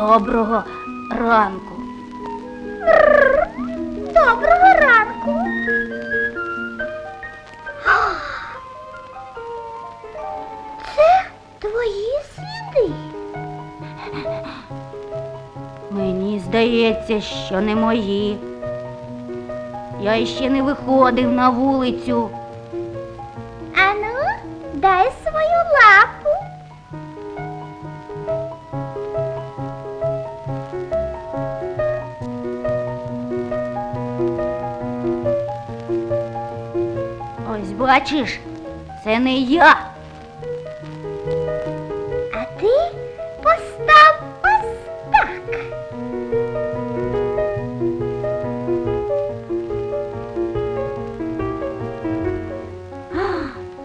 Доброго ранку. Доброго ранку. Це твої сліди. Мені здається, що не мої. Я ще не виходив на вулицю. Бачиш, це не я. А ти постав ось так.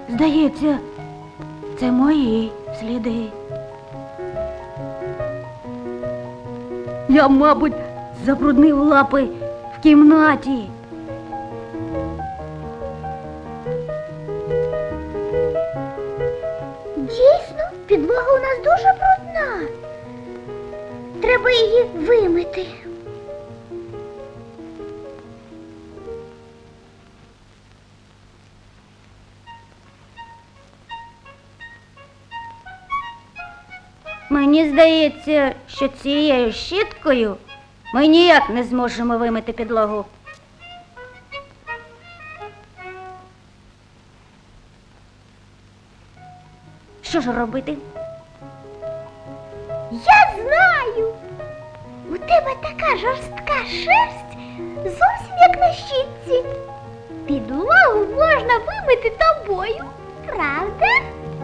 Здається, це мої сліди. Я, мабуть, забруднив лапи в кімнаті. Підлога у нас дуже брудна. Треба її вимити. Мені здається, що цією щіткою ми ніяк не зможемо вимити підлогу. Що ж робити? Я знаю. У тебе така жорстка шерсть, зовсім як на щітці. Підлогу можна вимити тобою, правда?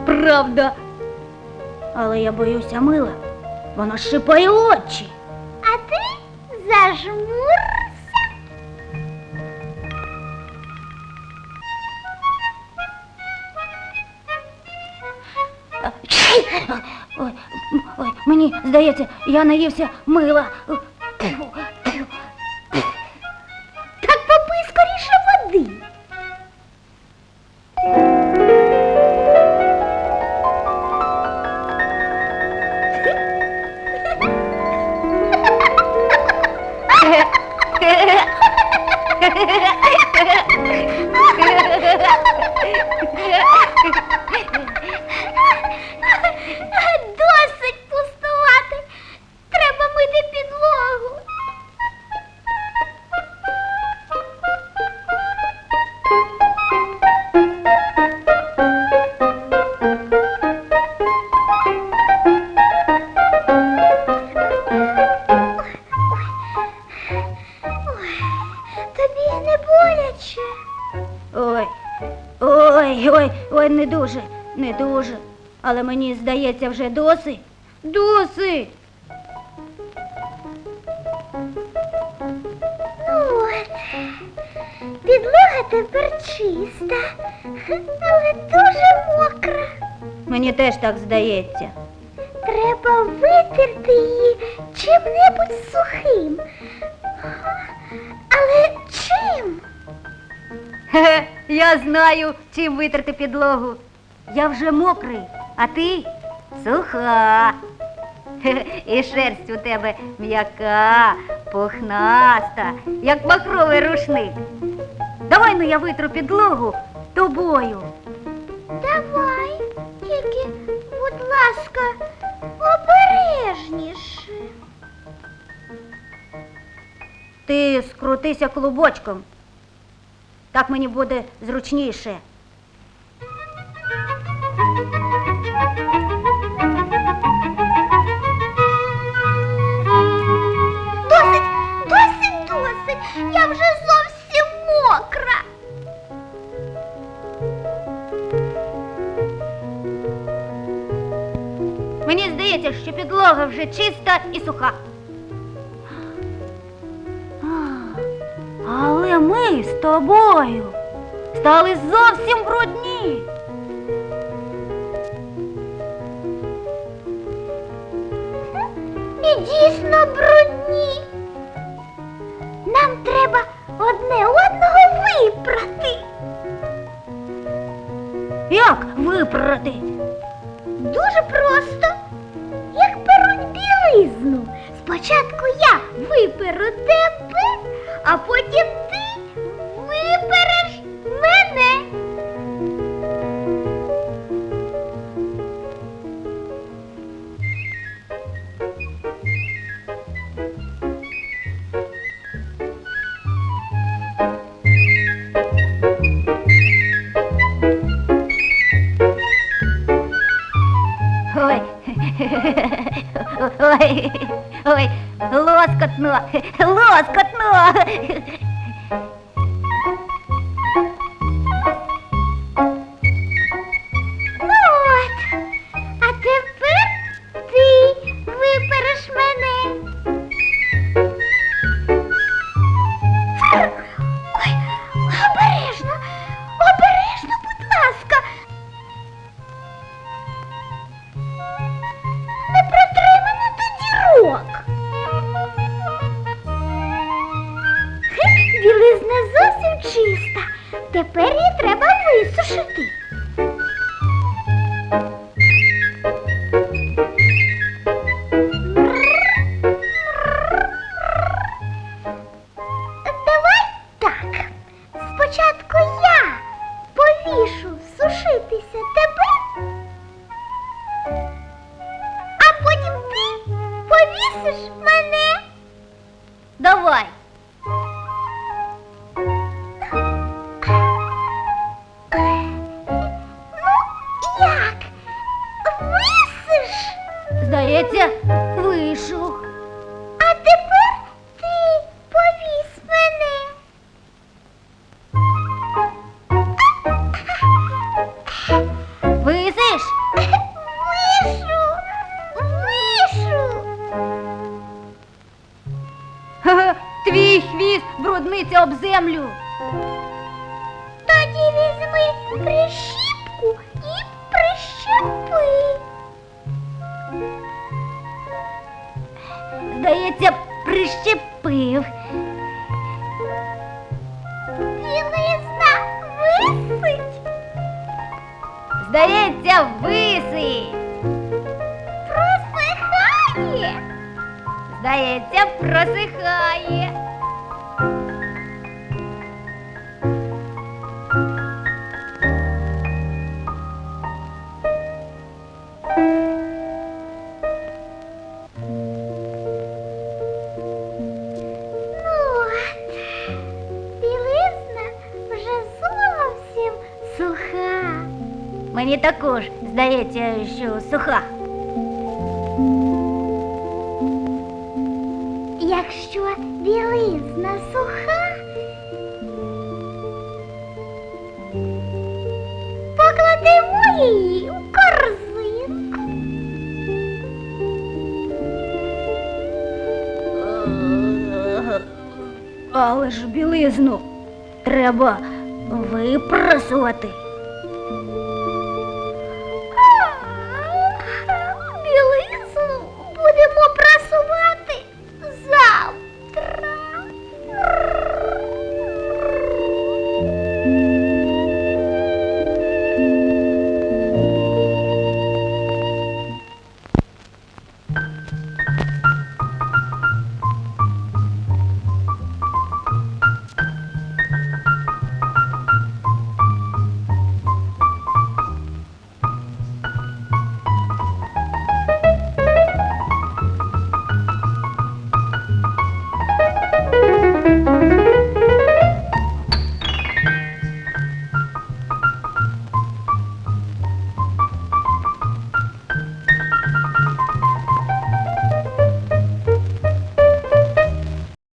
Правда. Але я боюся мила. Воно шипає очі. А ти зажмурся. Ой, мені здається, я наївся мила. Не дуже, не дуже. Але мені здається, вже досить. Досить. Ну от, підлога тепер чиста, але дуже мокра. Мені теж так здається. Треба витерти її чим-небудь сухим. Але чим? Хе-хе, я знаю, чим витерти підлогу. Я вже мокрий, а ти суха. І шерсть у тебе м'яка, пухнаста, як махровий рушник. Давай ну я витру підлогу тобою. Давай, тільки, будь ласка, обережніше. Ти скрутися клубочком. Так мені буде зручніше. Досить, досить, досить. Я вже зовсім мокра. Мені здається, що підлога вже чиста і суха. Але ми з тобою стали зовсім брудні. І дійсно брудні. Ой. Лоскотно. Лоскотно. Тепер її треба висушити. Висиш? Вишу, вишу. Ха-ха, Твій хвіст брудниться об землю. Тоді візьми прищіпку і прищепи. Здається, прищепив. Здається, висить. просихає. Здається, просихає. Мені також здається, що суха. Якщо білизна суха, покладемо її у корзинку. Але ж білизну треба випрасувати.